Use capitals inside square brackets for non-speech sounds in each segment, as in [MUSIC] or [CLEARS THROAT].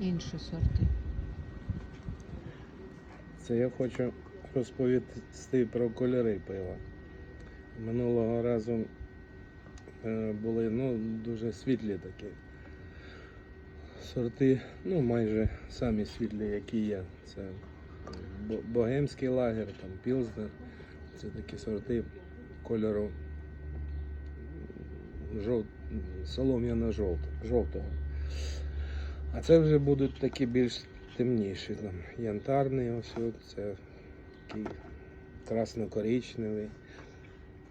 інші сорти. Це я хочу розповісти про кольори пива. Минулого разу е, були ну, дуже світлі такі сорти, ну майже самі світлі, які є. Це богемський лагер, там пілзнер. Це такі сорти кольору жов... солом'яно-жовтого. А це вже будуть такі більш темніші. Там янтарний ось це такий красно-коричневий.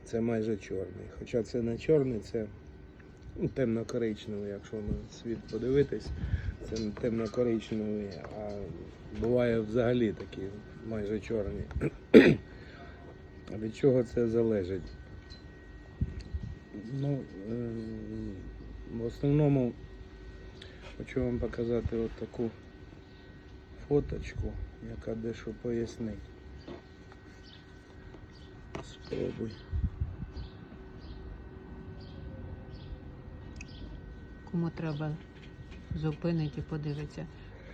Це майже чорний. Хоча це не чорний, це ну, темно-коричневий, якщо на світ подивитись, це темно-коричневий, а буває взагалі такі майже чорні. Від чого це залежить? Ну, е, в основному хочу вам показати от таку фоточку, яка дещо пояснить. Спробуй. Кому треба зупинить і подивиться.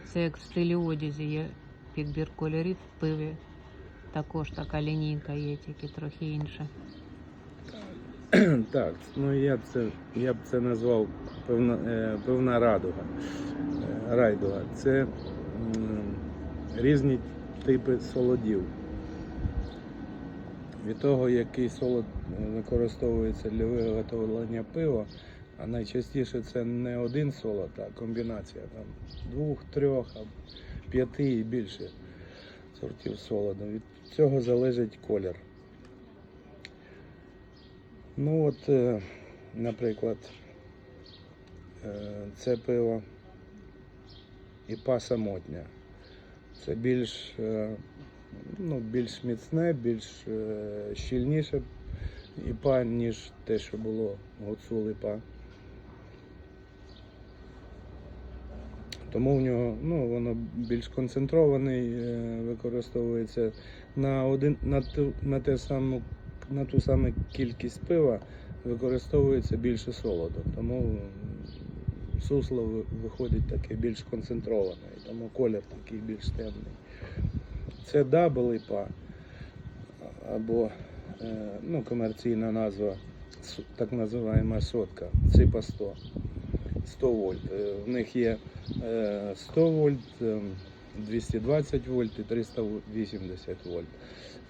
Це як в стилі одязі є підбір кольорів в пиві. Також така лінійка є, тільки трохи інша. [CLEARS THROAT] Так, ну я б це, я б це назвав певна, е, певна радуга. Е, райдуга. Це різні типи солодів. Від того, який солод е, використовується для виготовлення пива, а найчастіше це не один солод, а комбінація там, двох, трьох, п'яти і більше сортів солоду. Від цього залежить колір. Ну от, е, наприклад, е, це пиво іпа самотня. Це більш, е, ну, більш міцне, більш щільніше іпа, ніж те, що було гуцул іпа. Тому в нього ну, воно більш концентрований, використовується на, один, на, ту, на, те саму, на ту саму кількість пива використовується більше солоду. Тому сусло виходить таке більш концентроване, тому колір такий більш темний. Це дабл іпа або е, ну, комерційна назва, так називаємо сотка, ципа 100. 100 вольт. Е, В них є е, 100 вольт, е, 220 вольт і 380 вольт.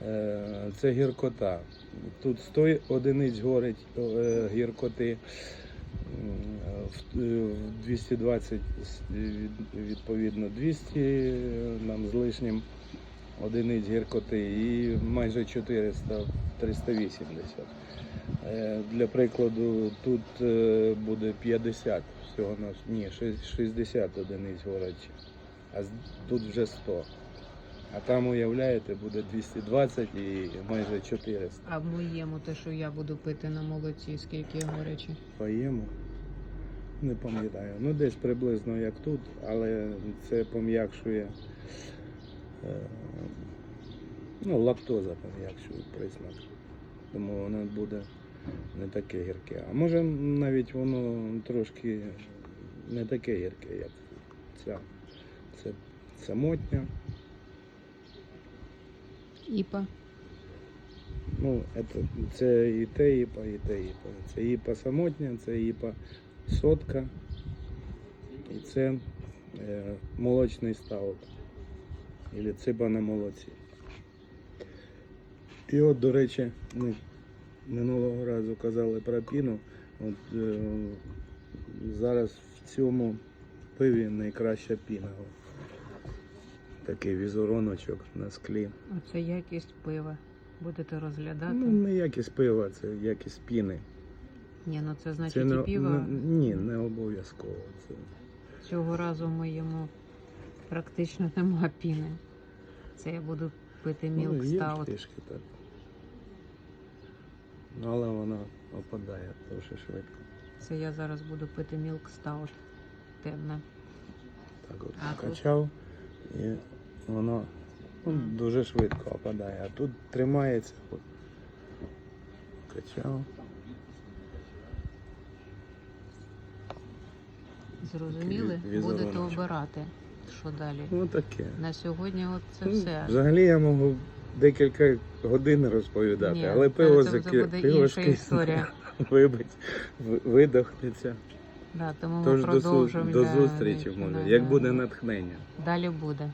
Е, Це гіркота. Тут 100 одиниць горить е, гіркоти. В е, 220 відповідно 200 нам з лишнім одиниць гіркоти і майже 400 в 380. Е, Для прикладу, тут е, буде 50 всього ні, 60 одиниць горить, а тут вже 100. А там, уявляєте, буде 220 і майже 400. А в моєму, те, що я буду пити на молоці, скільки горячі. Поїмо. Не пам'ятаю. Ну, десь приблизно як тут, але це пом'якшує. е, Ну, лактоза пом'якшує присмак. Тому воно буде не таке гірке. А може навіть воно трошки не таке гірке, як ця. Це самотня. Іпа. Ну, это, це і те іпа, і те іпа. Це іпа самотня, це іпа сотка. І це е, молочний стаут. Ілі ципа на молоці. І от, до речі, ми минулого разу казали про піну. От, е, зараз в цьому пиві найкраща піна. Такий візеруночок на склі. Оце якість пива. Будете розглядати? Ну, не якість пива, це якість піни. Ні, ну це значить Це не, і пиво. не- ні, не обов'язково. Це, Цього разу в моєму практично нема піни. Це я буду пити мілк ну, стаут. трішки так. Ну, але воно опадає дуже швидко. Це я зараз буду пити мілк стаут. Темне. Так от А тут? качав і воно ну, дуже швидко опадає. А тут тримається. От. Качав. зрозуміли, будете обирати, що далі. Ну таке. На сьогодні от це Ну, все. Взагалі я можу декілька годин розповідати, Ні, але пиво це вже буде інша історія. [LAUGHS] Вибить, видохнеться. Да, тому ми Тож до, су- продовжуємо. до зустрічі, може, да, як да. буде натхнення. Далі буде.